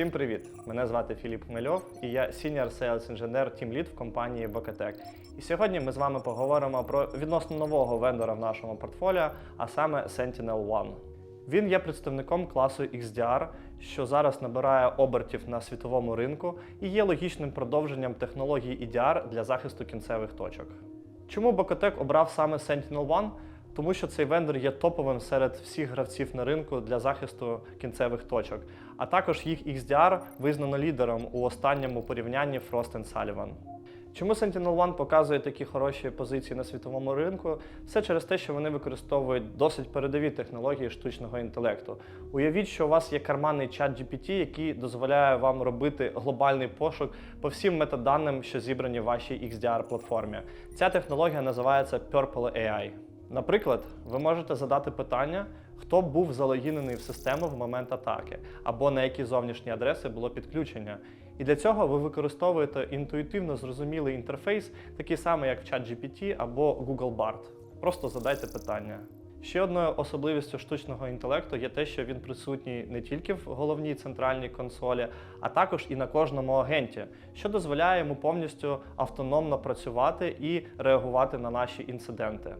Всім привіт! Мене звати Філіп Хмельов і я Senior Sales Engineer Team Lead в компанії Bokatec. І сьогодні ми з вами поговоримо про відносно нового вендора в нашому портфоліо, а саме Sentinel One. Він є представником класу XDR, що зараз набирає обертів на світовому ринку і є логічним продовженням технології EDR для захисту кінцевих точок. Чому Bokatec обрав саме Sentinel One? Тому що цей вендор є топовим серед всіх гравців на ринку для захисту кінцевих точок. А також їх XDR визнано лідером у останньому порівнянні Frost Sullivan. Чому Sentinel One показує такі хороші позиції на світовому ринку? Все через те, що вони використовують досить передові технології штучного інтелекту. Уявіть, що у вас є карманний чат GPT, який дозволяє вам робити глобальний пошук по всім метаданим, що зібрані в вашій XDR-платформі. Ця технологія називається Purple AI. Наприклад, ви можете задати питання, хто був залогінений в систему в момент атаки, або на які зовнішні адреси було підключення. І для цього ви використовуєте інтуїтивно зрозумілий інтерфейс, такий самий, як в ChatGPT або Google Bard. Просто задайте питання. Ще одною особливістю штучного інтелекту є те, що він присутній не тільки в головній центральній консолі, а також і на кожному агенті, що дозволяє йому повністю автономно працювати і реагувати на наші інциденти.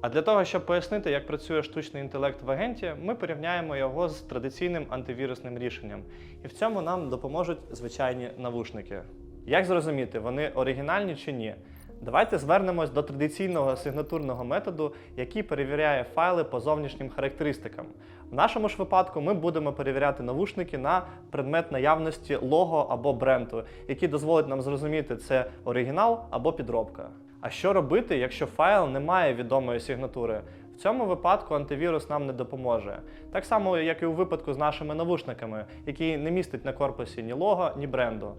А для того, щоб пояснити, як працює штучний інтелект в агенті, ми порівняємо його з традиційним антивірусним рішенням. І в цьому нам допоможуть звичайні навушники. Як зрозуміти, вони оригінальні чи ні? Давайте звернемось до традиційного сигнатурного методу, який перевіряє файли по зовнішнім характеристикам. В нашому ж випадку ми будемо перевіряти навушники на предмет наявності лого або бренду, який дозволить нам зрозуміти, це оригінал або підробка. А що робити, якщо файл не має відомої сигнатури? В цьому випадку антивірус нам не допоможе. Так само, як і у випадку з нашими навушниками, які не містять на корпусі ні лого, ні бренду.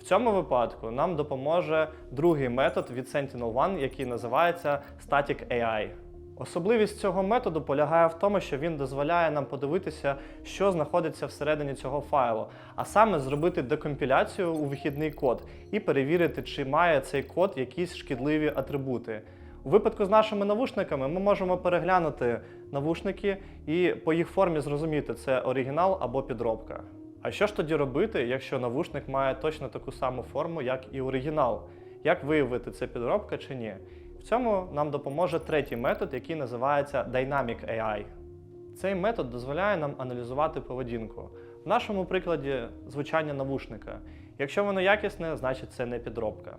В цьому випадку нам допоможе другий метод від Sentinel який називається Static AI. Особливість цього методу полягає в тому, що він дозволяє нам подивитися, що знаходиться всередині цього файлу, а саме зробити декомпіляцію у вихідний код і перевірити, чи має цей код якісь шкідливі атрибути. У випадку з нашими навушниками ми можемо переглянути навушники і по їх формі зрозуміти, це оригінал або підробка. А що ж тоді робити, якщо навушник має точно таку саму форму, як і оригінал? Як виявити, це підробка чи ні? Цьому нам допоможе третій метод, який називається Dynamic AI. Цей метод дозволяє нам аналізувати поведінку. В нашому прикладі звучання навушника. Якщо воно якісне, значить це не підробка.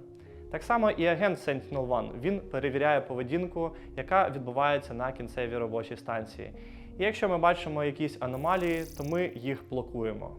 Так само і агент Sentinel One. Він перевіряє поведінку, яка відбувається на кінцевій робочій станції. І якщо ми бачимо якісь аномалії, то ми їх блокуємо.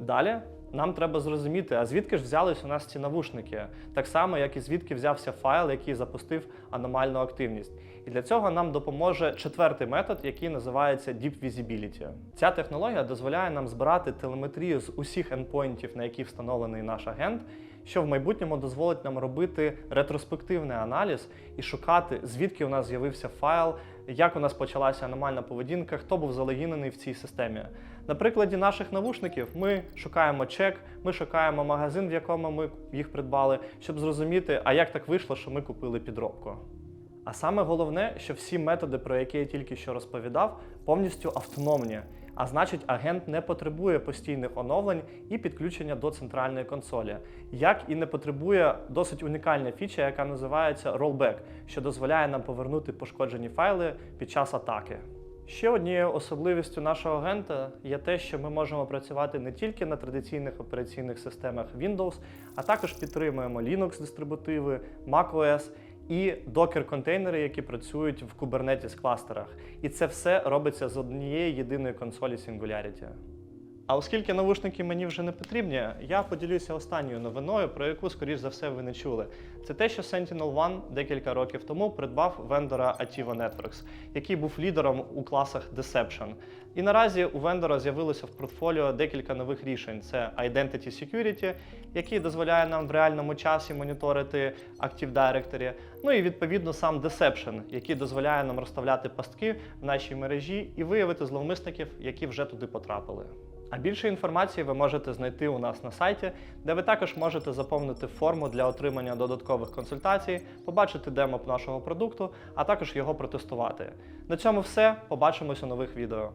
Далі нам треба зрозуміти, а звідки ж взялись у нас ці навушники, так само, як і звідки взявся файл, який запустив аномальну активність. І для цього нам допоможе четвертий метод, який називається Deep Visibility. Ця технологія дозволяє нам збирати телеметрію з усіх ендпоінтів, на які встановлений наш агент, що в майбутньому дозволить нам робити ретроспективний аналіз і шукати, звідки у нас з'явився файл, як у нас почалася аномальна поведінка, хто був залогінений в цій системі. На прикладі наших навушників ми шукаємо чек, ми шукаємо магазин, в якому ми їх придбали, щоб зрозуміти, а як так вийшло, що ми купили підробку. А саме головне, що всі методи, про які я тільки що розповідав, повністю автономні. А значить, агент не потребує постійних оновлень і підключення до центральної консолі, як і не потребує досить унікальна фіча, яка називається Rollback, що дозволяє нам повернути пошкоджені файли під час атаки. Ще однією особливістю нашого агента є те, що ми можемо працювати не тільки на традиційних операційних системах Windows, а також підтримуємо Linux-дистрибутиви, macOS і докер-контейнери, які працюють в Kubernetes кластерах. І це все робиться з однієї єдиної консолі Singularity. А оскільки навушники мені вже не потрібні, я поділюся останньою новиною, про яку, скоріш за все, ви не чули. Це те, що Sentinel One декілька років тому придбав вендора Ativa Networks, який був лідером у класах Deception. І наразі у вендора з'явилося в портфоліо декілька нових рішень: це Identity Security, який дозволяє нам в реальному часі моніторити Active Directory, ну і відповідно сам Deception, який дозволяє нам розставляти пастки в нашій мережі і виявити зловмисників, які вже туди потрапили. А більше інформації ви можете знайти у нас на сайті, де ви також можете заповнити форму для отримання додаткових консультацій, побачити демо нашого продукту, а також його протестувати. На цьому все. Побачимось у нових відео.